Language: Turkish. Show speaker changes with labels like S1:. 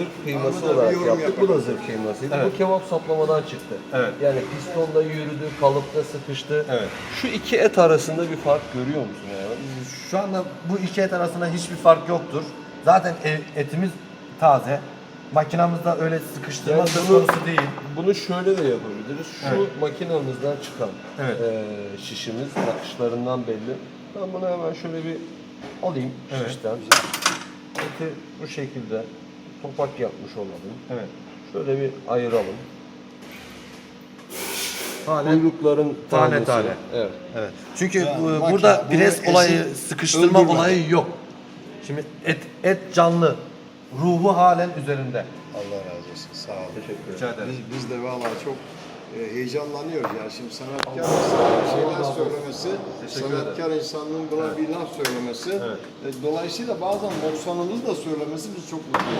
S1: zırh kıyması
S2: abi
S1: olarak
S2: yorum
S1: yaptık.
S2: yapalım.
S1: Bu da zırh kıymasıydı.
S3: Evet.
S1: Bu kebap saplamadan çıktı.
S3: Evet.
S1: Yani pistonda yürüdü, kalıpta sıkıştı.
S3: Evet.
S1: Şu iki et arasında bir fark görüyor musun yani?
S3: Şu anda bu iki et arasında hiçbir fark yoktur. Zaten e- etimiz taze. Makinamızda öyle sıkıştırma
S1: Yani
S3: söz
S1: bunu-
S3: konusu değil.
S1: Bunu şöyle de yapabiliriz. Şu
S3: Evet.
S1: makinamızdan çıkan
S3: Evet.
S1: eee, şişimiz nakışlarından belli. Ben bunu hemen şöyle bir alayım
S3: Evet.
S1: şişten. Eti bu şekilde topak yapmış olalım.
S3: Evet.
S1: Şöyle bir ayıralım.
S3: Halen
S1: Kuyrukların
S3: Tane
S1: tanesi.
S3: tane.
S1: Evet.
S3: Evet. Çünkü
S2: Ya,
S3: bu- burada
S2: bunu
S3: pres olayı, sıkıştırma
S2: öldürme.
S3: olayı yok. Şimdi et et canlı. Ruhu halen üzerinde.
S2: Allah razı olsun. Sağ olun.
S1: Teşekkür ederim.
S3: Rica ederim.
S2: Biz, biz de vallahi çok e, heyecanlanıyoruz. Yani şimdi sanatkar insanın bir şeyler söylemesi, sanatkar insanın buna bir laf söylemesi.
S3: Evet.
S2: E, dolayısıyla bazen noksanımızı da söylemesi biz çok mutluyuz.